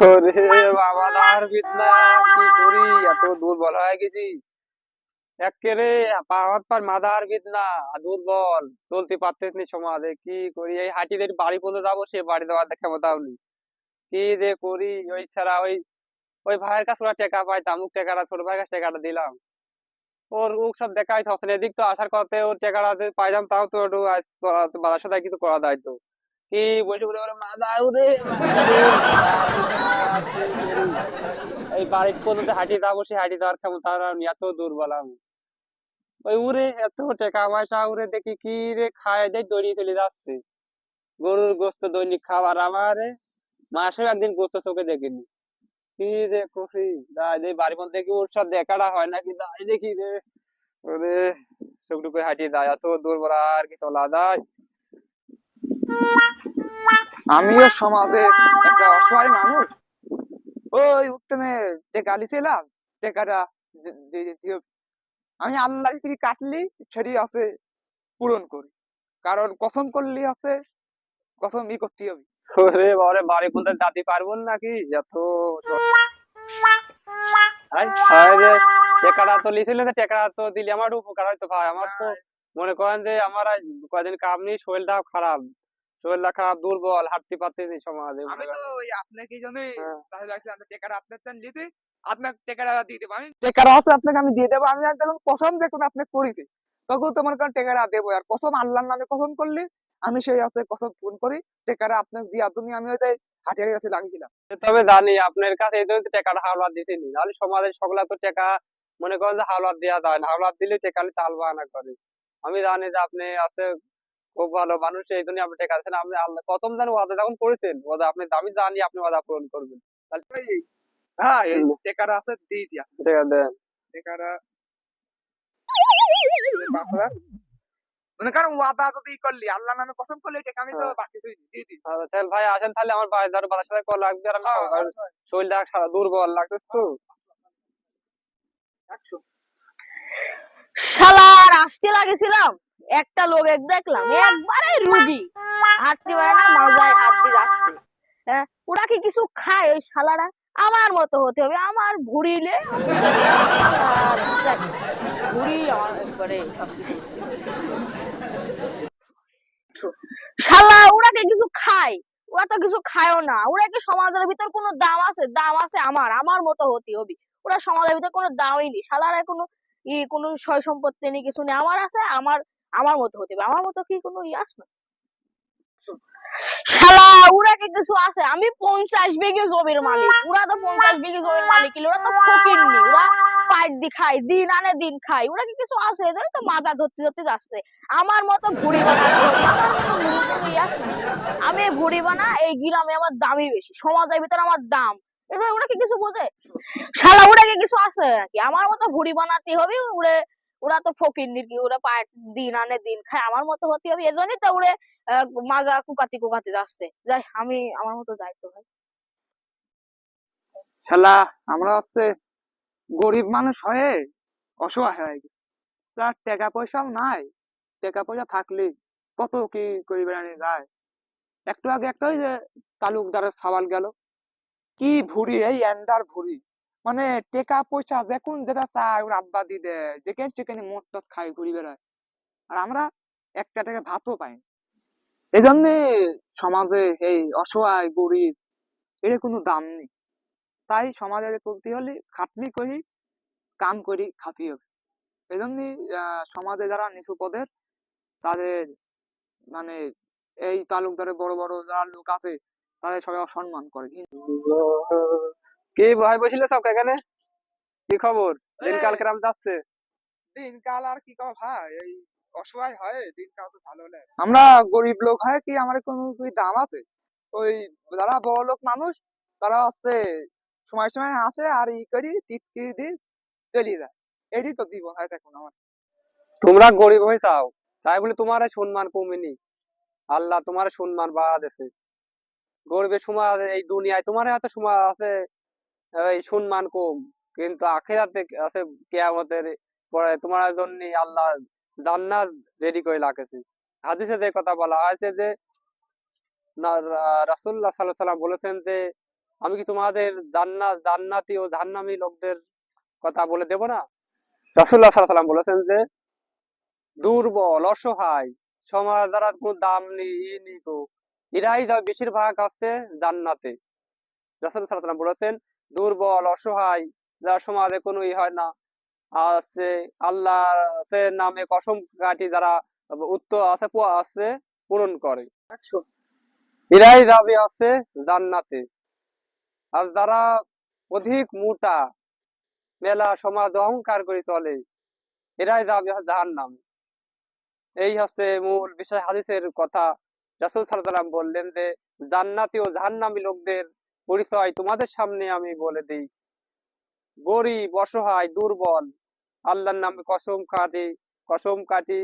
ওরে বাবা ধার বিদ্যা কি করি? এত দুর্বল হয়ে গেছি। একেরে পাহাড় পার মাদার বিদ্যা দুর্বল। চলতে পারতেছ নি সমাজে কি করি? এই হাঁটিদের বাড়ি পর্যন্ত যাব সে বাড়ি দেওয়ার ক্ষমতাও নেই। কি যে করি? ওই ছাড়া ওই ওই ভাইয়ের কাছে ওরা টাকা পাইতাম মুখ টাকাটা ছোট ভাইয়ের কাছে টাকাটা দিলাম। ওর ও সব দেখাই থাকছে এদিক তো আসার কথা ওর টাকাটা যে পাইতাম তাও তো একটু আজ করা- সাথে কিছু করা দায়িত্ব কি বসে বলে বলে মাদা উরে এই বাড়ির পর্যন্ত হাঁটি যাব সে হাঁটি যাওয়ার ক্ষমতা এত দুর্বল আমি ওই উরে এত টাকা পয়সা উরে দেখি কি রে খায় দেয় দড়িয়ে চলে যাচ্ছে গরুর গোস্ত দৈনিক খাবার আমারে মাসে একদিন গোস্ত চোখে দেখিনি কি রে কফি দাই দেই বাড়ির মধ্যে দেখি ওর সাথে দেখাটা হয় নাকি দাই দেখি রে ওরে চোখটুকু হাঁটিয়ে যায় এত দুর্বল আর কি তোলা যায় আমিও সমাজে একটা অসহায় মানুষ। ওই উত্তমে টেকা লিছিলাম টেকাটা দি- দিয়ে দিতে হবে। আমি আল্লাহর ফিরি কাটলি সেটি আছে পূরণ করি। কারণ কসম করলি আছে কসম ই করতে হবে। ওরে বাবারে বাড়ি পারব নাকি? হায় রে টেকাটা তো লিছিলে না টেকাটা তো দিলে আমার উপকার হয়তো ভাই। আমার তো মনে করেন যে আমার আজ কয়দিন কাম নেই শরীরটা খারাপ। শরীরটা খারাপ দুর্বল হাঁটতে পারতেছি সমাজে আমি তো ওই আপনাকে জন্য হ্যাঁ। তাহলে লাগছে আমি টেকাটা আপনার টান আপনার টেকাটা দিয়ে দেবো। আমি টেকাটা আছে আপনাকে আমি দিয়ে দেবো। আমি যখন কসম দেখুন করেছি। তখন তোমার কারণ টেকাটা দেবো। আর কসম আল্লাহর নামে কসম করলে আমি সেই আছে কসম পূরণ করি। টেকাটা আপনাকে দেওয়ার জন্য আমি ওইটাই হাটিয়ার কাছে লাগিয়েছিলাম। তবে জানি আপনার কাছে এই জন্য টাকাটা হাওলাত দিতেনি নাহলে সমাজের সকলে তো টাকা মনে করেন যে হাওলাত দেওয়া যায় না। হাওলাত দিলে টাকা তাল বাহানা করে। আমি জানি যে আপনি আছে খুব ভালো মানুষ এই জন্য আপনি টাকা দিচ্ছেন আপনি আল্লাহ প্রথম জানি ওয়াদা যখন করেছেন ওয়াদা আপনি আমি জানি আপনি ওয়াদা পূরণ করবেন। হ্যাঁ টেকাটা আছে টাকা দেন। মনে ওয়াদা যদি করলি আল্লাহর নামে কসম করলি টেকা আমি তো হ্যাঁ। বাকি কিছুই দিয়ে দিই। তাহলে ভাই আসেন তাহলে আমার বাবার সাথে কল লাগবে আর আমি হ্যাঁ, শরীরটা সারা দুর্বল লাগতেছে তো। শালার আসতে লাগেছিলাম একটা লোক এক দেখলাম, একবারে রুগী। হাঁটতে পারে না, মাজায় হাত যাচ্ছে। হ্যাঁ ওরা কি কিছু খায় ওই শালারা? আমার মতো হতে হবে, আমার ভুড়িলে শালা, ওরা কি কিছু খায়? ওরা তো কিছু খায়ও না। ওরা কি সমাজের ভিতর কোনো দাম আছে? দাম আছে আমার আমার মতো হতে হবে। ওরা সমাজের ভিতর কোনো দামই নেই। শালারা কোনো ই, কোনো সয় সম্পত্তি নেই, কিছু নেই। আমার আছে, আমার আমার মতো হতে হবে আমার মতো কি কোনো ই আছে? না শালা কি কিছু আছে? আমি পঞ্চাশ বিঘে জমির মালিক। ওরা তো পঞ্চাশ বিঘে জমির মালিক ওরা দিন আনে দিন ওরা কিছু আছে? ধরতে ধরতে যাচ্ছে। আমার মতো না। আমি ভুড়ি বানা, এই গ্রামে আমার দামই বেশি। সমাজের ভিতরে আমার দাম। ওরা কি কিছু বোঝে? শালা, ওরা কি কিছু আছে নাকি? আমার মতো ভুড়ি বানাতে হবে, ওরে ওরা তো ফকির কি, ওরা পায় দিন আনে দিন খায়। আমার মতো হতে হবে এজন্যই তো ওরে মাজা কুকাতি কুকাতি যাচ্ছে। যাই, আমি আমার মতো যাই তো ভাই। শালা, আমরা হচ্ছে গরিব মানুষ হয়ে অসহায় হয়ে গেছি। তার টাকা পয়সাও নাই। টাকা পয়সা থাকলে কত কি করে বেড়ানো যায়। একটু আগে একটা ওই যে তালুকদারের সওয়াল গেল। কি ভুড়ি এই এন্ডার ভুড়ি? মানে টাকা পয়সা দেখুন যেটা চায় ওর আব্বা দিয়ে দেয়। যেখানে সেখানে মদ টদ খাই ঘুরি বেড়ায় আর আমরা একটা টাকা ভাতও পাই এই জন্যে সমাজে এই অসহায় গরিব এর কোনো দাম নেই। তাই সমাজে চলতে হলে খাটনি করি কাম করি খাতি হবে। এই জন্যই আহ, সমাজে যারা নিচু পদের তাদের মানে এই তালুকদারের বড় বড় যারা লোক আছে তাদের সবাই অসম্মান করে। কি ভাই বসলে সব এখানে? কি খবর? দিনকাল কিরাম যাচ্ছে? দিনকাল আর কি কব ভাই? এই অসহায় হয় দিনকাল তো ভালো হলে আমরা গরিব লোক হয় কি আমার কোনো কি দাম আছে? ওই যারা বড় লোক মানুষ তারা হচ্ছে সময় সময় আসে আর ই করি টিটকিরি দি চলে যায়। এটাই তো জীবন হয়েছে এখন আমার। তোমরা গরিব হয়ে চাও তাই বলে তোমার সম্মান কমেনি আল্লাহ তোমার সম্মান বাড়া দিছে গরিবের সময় এই দুনিয়ায় তোমার হয়তো সময় আছে এই সম্মান কম। কিন্তু আখেরাতে আছে কেয়ামতের পরে তোমার জন্য আল্লাহ জান্নাত রেডি করে রাখেছে। হাদিসে যে কথা বলা হয়েছে যে সাল্লাল্লাহু আলাইহি সাল্লাম বলেছেন যে, আমি কি তোমাদের জান্নাত, জান্নাতি ও জাহান্নামী লোকদের কথা বলে দেব না? রাসূলুল্লাহ সাল্লাল্লাহু আলাইহি সাল্লাম বলেছেন যে, দুর্বল, অসহায়, সমাজ দ্বারা কোনো দাম নেই, ই নেই এরাই বেশিরভাগ আছে জান্নাতে। রাসূল সাল্লাল্লাহু আলাইহি সাল্লাম বলেছেন দুর্বল, অসহায়, যারা সমাজে কোনো ই হয় না। আছে আল্লাহর নামে কসম কাটি যারা উত্তর আছে আছে, পূরণ করে। এরাই যাবে আছে জান্নাতে। আর যারা অধিক মোটা, মেলা সমাজ অহংকার করে চলে, এরাই যাবে জাহান্নাম। এই হচ্ছে মূল বিষয়, হাদিসের কথা। রাসূল সাল্লাম বললেন যে, জান্নাতি ও জাহান্নামী লোকদের পরিচয় তোমাদের সামনে আমি বলে দিই। গরিব, অসহায়, দুর্বল, আল্লাহর নামে কসম কাটি কসম কাটি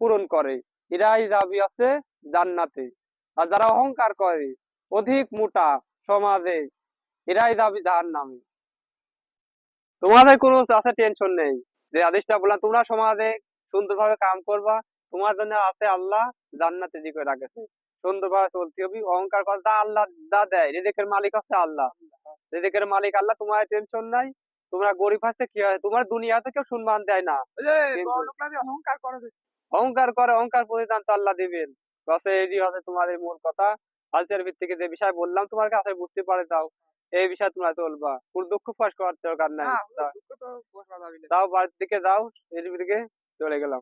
পূরণ করে। এরাই যাবে আছে জান্নাতে। আর যারা অহংকার করে, অধিক মোটা সমাজে, এরাই যাবে জাহান্নামে। তোমাদের কোনো আছে টেনশন নেই। যে আদেশটা বললাম, তোমরা সমাজে সুন্দরভাবে কাম করবা, তোমার জন্য আছে আল্লাহ জান্নাতে দিকে রাখেছে। সুন্দরভাবে চলতে হবে অহংকার করা যা আল্লাহ যা দেয় রিজিকের মালিক হচ্ছে আল্লাহ। রিজিকের মালিক আল্লাহ তোমার টেনশন নাই তোমরা গরিব আছে কি হয় তোমার দুনিয়াতে কেউ সম্মান দেয় না। অহংকার করে অহংকার করে অহংকার পরিধান তো আল্লাহ দিবেন। কাছে এই হচ্ছে তোমার এই মূল কথা হালচার ভিত্তিকে যে বিষয় বললাম তোমার কাছে বুঝতে পারে দাও এই বিষয় তোমরা চলবা। কোনো দুঃখ প্রকাশ করার দরকার নাই। না দুঃখ তো বসা যাবে না। যাও বাড়ির দিকে যাও এর দিকে চলে গেলাম।